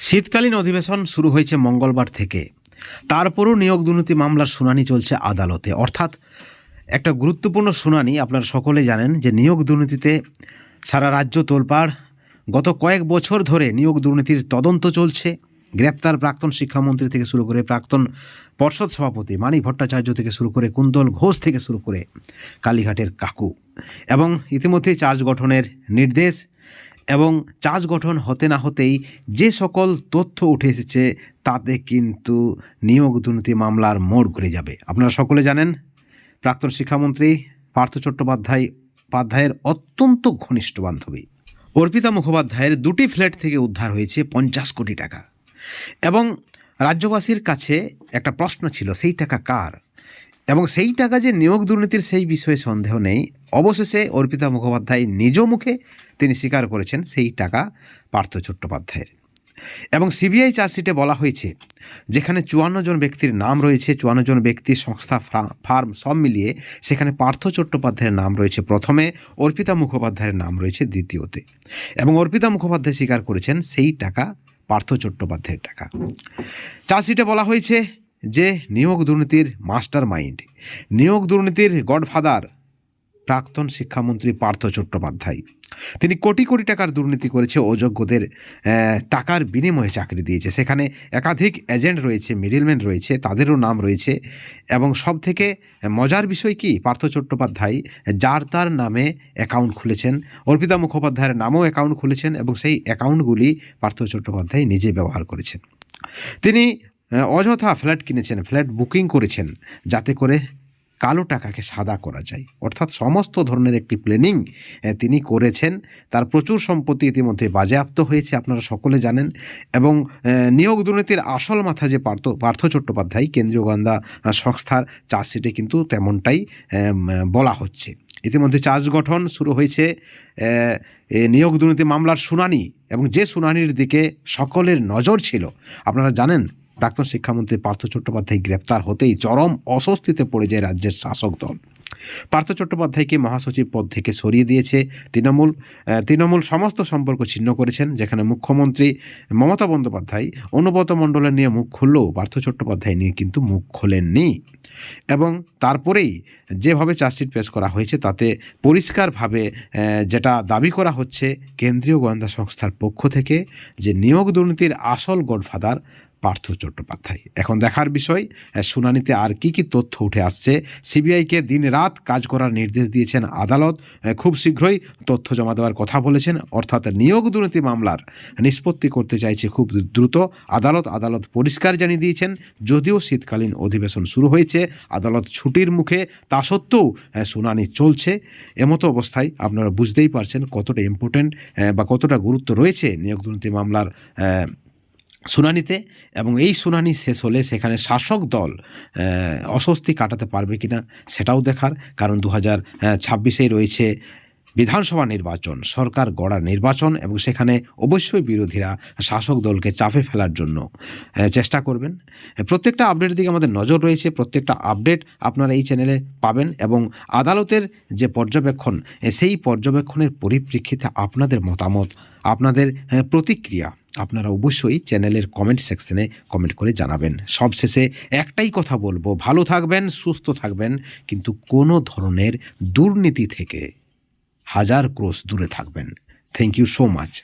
শীতকালীন অধিবেশন শুরু হয়েছে মঙ্গলবার থেকে। তারপরও নিয়োগ দুর্নীতি মামলার শুনানি চলছে আদালতে। অর্থাৎ একটা গুরুত্বপূর্ণ শুনানি আপনারা সকলে জানেন যে নিয়োগ দুর্নীতিতে সারা রাজ্য তোলপাড় গত কয়েক বছর ধরে নিয়োগ দুর্নীতির তদন্ত চলছে। গ্রেপ্তার প্রাক্তন শিক্ষামন্ত্রী থেকে শুরু করে প্রাক্তন পর্ষদ সভাপতি মানিক ভট্টাচার্য থেকে শুরু করে কুন্দল ঘোষ থেকে শুরু করে কালীঘাটের কাকু। এবং ইতিমধ্যেই চার্জ গঠনের নির্দেশ এবং চার্জ গঠন হতে না হতেই যে সকল তথ্য উঠে এসেছে, তাতে কিন্তু নিয়োগ দুর্নীতি মামলার মোড় ঘুরে যাবে। আপনারা সকলে জানেন, প্রাক্তন শিক্ষামন্ত্রী পার্থ চট্টোপাধ্যায় পাধ্যায়ের অত্যন্ত ঘনিষ্ঠ বান্ধবী। অর্পিতা মুখোপাধ্যায়ের দুটি ফ্ল্যাট থেকে উদ্ধার হয়েছে পঞ্চাশ কোটি টাকা। এবং রাজ্যবাসীর কাছে একটা প্রশ্ন ছিল, সেই টাকা কার? এবং সেই টাকা যে নিয়োগ দুর্নীতির সেই বিষয়ে সন্দেহ নেই। অবশেষে অর্পিতা মুখোপাধ্যায় নিজ মুখে তিনি স্বীকার করেছেন সেই টাকা পার্থ চট্টোপাধ্যায়ের। এবং সিবিআই চার্জশিটে বলা হয়েছে, যেখানে চুয়ান্ন জন ব্যক্তির নাম রয়েছে, চুয়ান্ন জন ব্যক্তি সংস্থা ফ্রা- ফার্ম সব মিলিয়ে সেখানে পার্থ চট্টোপাধ্যায়ের নাম রয়েছে প্রথমে, অর্পিতা মুখোপাধ্যায়ের নাম রয়েছে দ্বিতীয়তে। এবং অর্পিতা মুখোপাধ্যায় স্বীকার করেছেন সেই টাকা, পার্থ চট্টোপাধ্যায়ের টাকা। চার্জশিটে বলা হয়েছে যে নিয়োগ দুর্নীতির মাস্টার মাইন্ড নিয়োগ দুর্নীতির গডফাদার, প্রাক্তন শিক্ষামন্ত্রী পার্থ চট্টোপাধ্যায়। তিনি কোটি কোটি টাকার দুর্নীতি করেছে অযোগ্যদের টাকার বিনিময়ে চাকরি দিয়েছে। সেখানে একাধিক এজেন্ট রয়েছে, মিডিলম্যান রয়েছে, তাদেরও নাম রয়েছে। এবং সব থেকে মজার বিষয় কি? পার্থ চট্টোপাধ্যায় যার তার নামে অ্যাকাউন্ট খুলেছেন, অর্পিতা মুখোপাধ্যায়ের নামেও অ্যাকাউন্ট খুলেছেন এবং সেই অ্যাকাউন্টগুলি পার্থ চট্টোপাধ্যায় নিজে ব্যবহার করেছেন। তিনি অযথা ফ্ল্যাট কিনেছেন, ফ্ল্যাট বুকিং করেছেন, যাতে করে কালো টাকাকে সাদা করা যায়। অর্থাৎ সমস্ত ধরনের একটি প্ল্যানিং তিনি করেছেন। তার প্রচুর সম্পত্তি ইতিমধ্যে বাজেয়াপ্ত হয়েছে, আপনারা সকলে জানেন। এবং নিয়োগ দুর্নীতির আসল মাথা যে পার্থ পার্থ চট্টোপাধ্যায়, কেন্দ্রীয় গোয়েন্দা সংস্থার চার্জশিটে কিন্তু তেমনটাই বলা হচ্ছে। ইতিমধ্যে চার্জ গঠন শুরু হয়েছে নিয়োগ দুর্নীতি মামলার শুনানি। এবং যে শুনানির দিকে সকলের নজর ছিল, আপনারা জানেন প্রাক্তন শিক্ষামন্ত্রী পার্থ চট্টোপাধ্যায় গ্রেপ্তার হতেই চরম অস্বস্তিতে পড়ে যায় রাজ্যের শাসক দল। পার্থ চট্টোপাধ্যায়কে মহাসচিব পদ থেকে সরিয়ে দিয়েছে তৃণমূল। তৃণমূল সমস্ত সম্পর্ক ছিন্ন করেছেন, যেখানে মুখ্যমন্ত্রী মমতা বন্দ্যোপাধ্যায়, অনুব্রত মণ্ডলের নিয়ে মুখ খুললেও পার্থ চট্টোপাধ্যায় নিয়ে কিন্তু মুখ খোলেননি। এবং তারপরেই যেভাবে চার্জশিট পেশ করা হয়েছে, তাতে পরিষ্কারভাবে যেটা দাবি করা হচ্ছে, কেন্দ্রীয় গোয়েন্দা সংস্থার পক্ষ থেকে যে নিয়োগ দুর্নীতির আসল গডফাদার পার্থ চট্টোপাধ্যায়। এখন দেখার বিষয় শুনানিতে আর কি কি তথ্য উঠে আসছে সিবিআইকে দিন রাত কাজ করার নির্দেশ দিয়েছেন আদালত। খুব শীঘ্রই তথ্য জমা দেওয়ার কথা বলেছেন, অর্থাৎ নিয়োগ দুর্নীতি মামলার নিষ্পত্তি করতে চাইছে খুব দ্রুত আদালত। আদালত পরিষ্কার জানিয়ে দিয়েছেন, যদিও শীতকালীন অধিবেশন শুরু হয়েছে, আদালত ছুটির মুখে তা সত্ত্বেও শুনানি চলছে। এমতো অবস্থায় আপনারা বুঝতেই পারছেন কতটা ইম্পর্টেন্ট বা কতটা গুরুত্ব রয়েছে নিয়োগ দুর্নীতি মামলার শুনানিতে এবং এই শুনানি শেষ হলে সেখানে শাসক দল অস্বস্তি কাটাতে পারবে কিনা সেটাও দেখার। কারণ দু হাজার ছাব্বিশেই রয়েছে বিধানসভা নির্বাচন, সরকার গড়ার নির্বাচন এবং সেখানে অবশ্যই বিরোধীরা শাসক দলকে চাপে ফেলার জন্য চেষ্টা করবেন। প্রত্যেকটা আপডেটের দিকে আমাদের নজর রয়েছে। প্রত্যেকটা আপডেট আপনারা এই চ্যানেলে পাবেন এবং আদালতের যে পর্যবেক্ষণ, সেই পর্যবেক্ষণের পরিপ্রেক্ষিতে আপনাদের মতামত, আপনাদের প্রতিক্রিয়া আপনারা অবশ্যই চ্যানেলের কমেন্ট সেকশনে কমেন্ট করে জানাবেন। সবশেষে একটাই কথা বলব, ভালো থাকবেন, সুস্থ থাকবেন, কিন্তু কোনো ধরনের দুর্নীতি থেকে হাজার ক্রোশ দূরে থাকবেন। Thank you so much